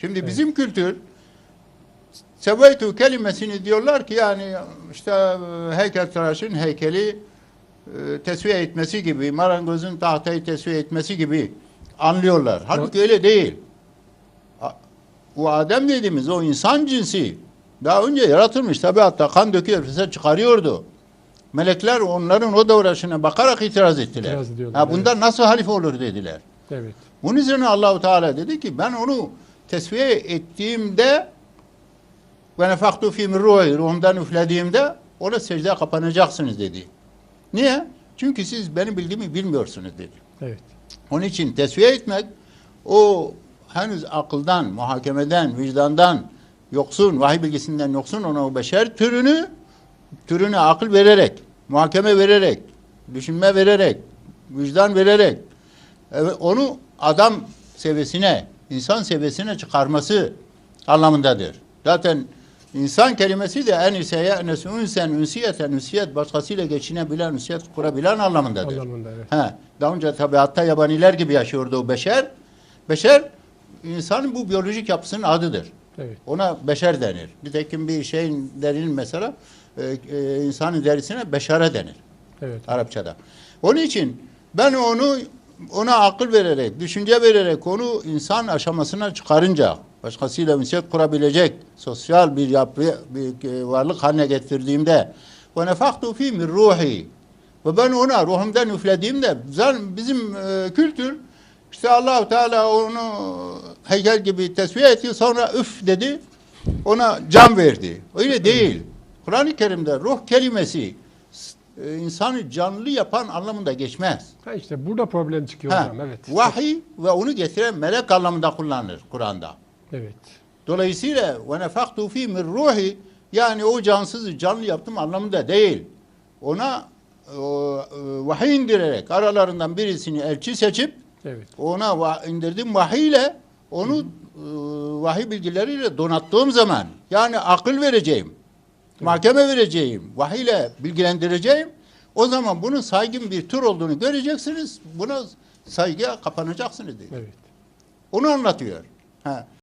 Şimdi bizim kültür Seveytu kelimesini diyorlar ki yani işte e, heykeltıraşın heykeli e, tesviye etmesi gibi, marangozun tahtayı tesviye etmesi gibi anlıyorlar. Halbuki öyle değil. O Adem dediğimiz o insan cinsi daha önce yaratılmış tabiatta kan döküyor, fesat çıkarıyordu. Melekler onların o davranışına bakarak itiraz ettiler. İtiraz ha, bundan nasıl halife olur dediler. Evet. Bunun üzerine Allahu Teala dedi ki ben onu tesviye ettiğimde ve nefaktu fi ruhi ruhumdan üflediğimde ona secdeye kapanacaksınız dedi. Niye? Çünkü siz benim bildiğimi bilmiyorsunuz dedi. Evet. Onun için tesviye etmek o henüz akıldan, muhakemeden, vicdandan yoksun, vahiy bilgisinden yoksun ona o beşer türünü türüne akıl vererek, muhakeme vererek, düşünme vererek, vicdan vererek onu adam seviyesine, insan seviyesine çıkarması anlamındadır. Zaten insan kelimesi de en iseye enes ünsen ünsiyeten ünsiyet başkasıyla geçinebilen, ünsiyet kurabilen anlamındadır. Anlamında evet. He, daha önce tabiatta yabaniler gibi yaşıyordu o beşer. Beşer insanın bu biyolojik yapısının adıdır. Evet. Ona beşer denir. Nitekim bir şeyin derinin mesela e, e, insanın derisine beşere denir Evet. Arapçada. Onun için ben onu ona akıl vererek, düşünce vererek onu insan aşamasına çıkarınca başkasıyla ünsiyet kurabilecek sosyal bir yapı, bir e, varlık haline getirdiğimde ve nefaktu fi min ruhi ve ben ona ruhumdan üflediğimde bizim e, kültür işte Allahu Teala onu heykel gibi tesviye etti sonra üf dedi ona can verdi. Öyle değil. Kur'an-ı Kerim'de ruh kelimesi e, insanı canlı yapan anlamında geçmez. Ha işte burada problem çıkıyor Ha, hocam. Evet. Vahiy ve onu getiren melek anlamında kullanılır Kur'an'da. Evet. Dolayısıyla ve nefaktu fi min ruhi yani o cansızı canlı yaptım anlamında değil. Ona o, e, vahiy indirerek aralarından birisini elçi seçip Evet. ona va- indirdiğim vahiy ile onu e, vahiy bilgileriyle donattığım zaman yani akıl vereceğim, mahkeme vereceğim, vahiy ile bilgilendireceğim. O zaman bunun saygın bir tür olduğunu göreceksiniz. Buna saygıya kapanacaksınız dedi. Evet. Onu anlatıyor. Ha.